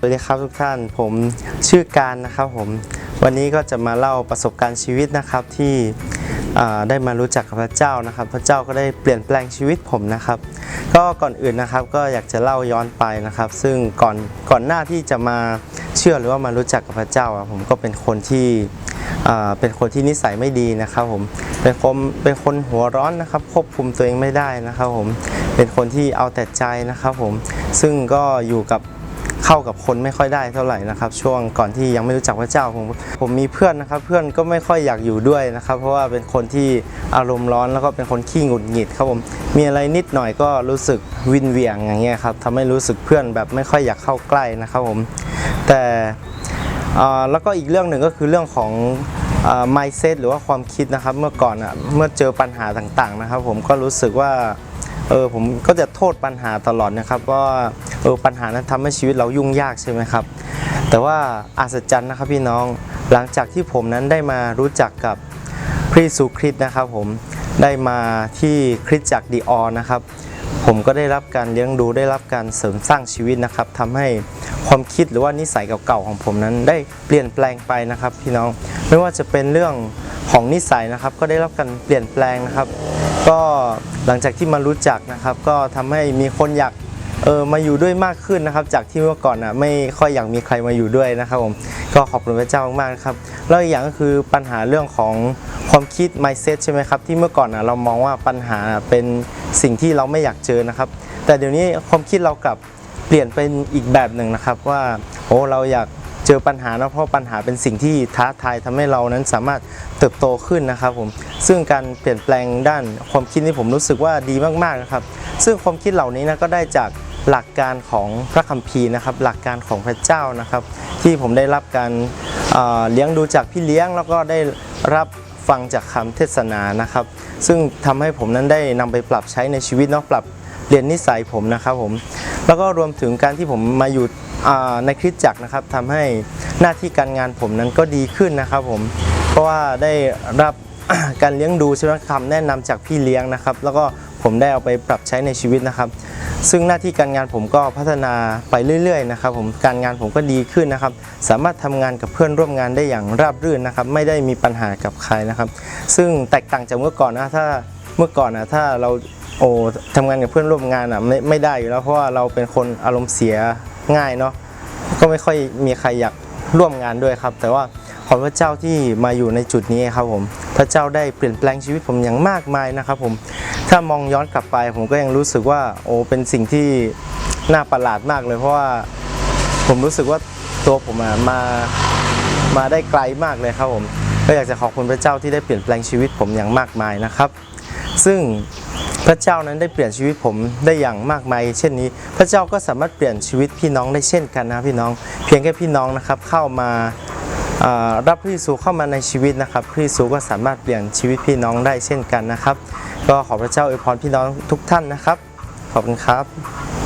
สวัสดีครับทุกท่านผมชื่อการนะครับผมวันนี้ก็จะมาเล่าประสบการณ์ชีวิตนะครับที่ได้มารู้จักกับพระเจ้านะครับ พระเจ้าก็ได้เปลี่ยนแปลงชีวิตผมนะครับ ก็ก่อนอื่นนะครับก็อยากจะเล่าย้อนไปนะครับ ซึ่งก่อนก่อนหน้าที่จะมาเชื่อหรือว่ามารู้จักกับพระเจ้าผมก็เป็นคนที่เป็นคนที่นิสัยไม่ดีนะครับผมเป็นคนเป็นคนหัวร้อนนะครับ ควบคุมตัวเองไม่ได้นะครับผมเป็นคนที่เอาแต่ใจนะครับผมซึ่งก็อยู่กับ เข้ากับคนไม่ค่อยได้เท่าไหร่นะครับ ช่วงก่อนที่ยังไม่รู้จักพระเจ้าผมผมมีเพื่อนนะครับ เพื่อนก็ไม่ค่อยอยากอยู่ด้วยนะครับ เพราะว่าเป็นคนที่อารมณ์ร้อนแล้วก็เป็นคนขี้หงุดหงิดครับผมมีอะไรนิดหน่อยก็รู้สึกวินเวียงอย่างเงี้ยครับทำให้รู้สึกเพื่อนแบบไม่ค่อยอยากเข้าใกล้นะครับผมแต่อ่อแล้วก็อีกเรื่องหนึ่งก็คือเรื่องของอ mindset หรือว่าความคิดนะครับ เมื่อก่อนอะเมื่อเจอปัญหาต่างๆนะครับ ผมก็รู้สึกว่าเออผมก็จะโทษปัญหาตลอดนะครับว่า ออปัญหานั้นทำให้ชีวิตเรายุ่งยากใช่ไหมครับ แต่ว่าอัศจรรย์นะครับพี่น้องหลังจากที่ผมนั้นได้มารู้จักกับพระเยซูคริสต์นะครับผมได้มาที่คริสตจักรดีออนะครับ ผมก็ได้รับการเลี้ยงดูได้รับการเสริมสร้างชีวิตนะครับทำให้ความคิดหรือว่านิสัยเก่าๆของผมนั้นได้เปลี่ยนแปลงไปนะครับ พี่น้องไม่ว่าจะเป็นเรื่องของนิสัยนะครับ ก็ได้รับการเปลี่ยนแปลงนะครับ ก็หลังจากที่มารู้จักนะครับ ก็ทำให้มีคนอยาก เออมาอยู่ด้วยมากขึ้นนะครับ จากที่เมื่อก่อนอะไม่ค่อยอยากมีใครมาอยู่ด้วยนะครับผมก็ขอบคุณพระเจ้ามากๆครับแล้วอีกอย่างก็คือปัญหาเรื่องของความคิด mindset ใช่ไหมครับที่เมื่อก่อนอะเรามองว่าปัญหาเป็นสิ่งที่เราไม่อยากเจอนะครับ แต่เดี๋ยวนี้ความคิดเรากลับเปลี่ยนเป็นอีกแบบหนึ่งนะครับว่าโอ้เราอยากเจอปัญหานะเพราะปัญหาเป็นสิ่งที่ท้าทายทำให้เรานั้นสามารถเติบโตขึ้นนะครับผมซึ่งการเปลี่ยนแปลงด้านความคิดนี่ผมรู้สึกว่าดีมากๆนะครับ ซึ่งความคิดเหล่านี้นะก็ได้จาก หลักการของพระคัมภีร์นะครับ หลักการของพระเจ้านะครับ ที่ผมได้รับการเอ่อเลี้ยงดูจากพี่เลี้ยงแล้วก็ได้รับฟังจากคำเทศนานะครับ ซึ่งทำให้ผมนั้นได้นำไปปรับใช้ในชีวิตนาะปรับเปลี่ยนนิสัยผมนะครับผมแล้วก็รวมถึงการที่ผมมาอยู่ในคริสตจักรนะครับทำให้หน้าที่การงานผมนั้นก็ดีขึ้นนะครับผมเพราะว่าได้รับการเลี้ยงดูใช่ไหมคำแนะนำจากพี่เลี้ยงนะครับ แล้วก็ ผมได้เอาไปปรับใช้ในชีวิตนะครับ ซึ่งหน้าที่การงานผมก็พัฒนาไปเรื่อยๆนะครับผมการงานผมก็ดีขึ้นนะครับ สามารถทำงานกับเพื่อนร่วมงานได้อย่างราบรื่นนะครับ ไม่ได้มีปัญหากับใครนะครับ ซึ่งแตกต่างจากเมื่อก่อนนะถ้าเมื่อก่อนนะถ้าเราโอ้ทำงานกับเพื่อนร่วมงานอะไม่ไม่ได้อยู่แล้วเพราะว่าเราเป็นคนอารมณ์เสียง่ายเนาะก็ไม่ค่อยมีใครอยากร่วมงานด้วยครับ แต่ว่า ขอบพระเจ้าที่มาอยู่ในจุดนี้ครับผมพระเจ้าได้เปลี่ยนแปลงชีวิตผมอย่างมากมายนะครับผมถ้ามองย้อนกลับไปผมก็ยังรู้สึกว่าโอ้เป็นสิ่งที่น่าประหลาดมากเลยเพราะว่าผมรู้สึกว่าตัวผมมามาได้ไกลมากเลยครับผมก็อยากจะขอบคุณพระเจ้าที่ได้เปลี่ยนแปลงชีวิตผมอย่างมากมายนะครับ ซึ่งพระเจ้านั้นได้เปลี่ยนชีวิตผมได้อย่างมากมาย เช่นนี้ พระเจ้าก็สามารถเปลี่ยนชีวิตพี่น้องได้เช่นกันนะพี่น้อง เพียงแค่พี่น้องนะครับเข้ามา รับพระเยซูเข้ามาในชีวิตนะครับพระเยซูก็สามารถเปลี่ยนชีวิตพี่น้องได้เช่นกันนะครับ ก็ขอพระเจ้าอวยพรพี่น้องทุกท่านนะครับ ขอบคุณครับ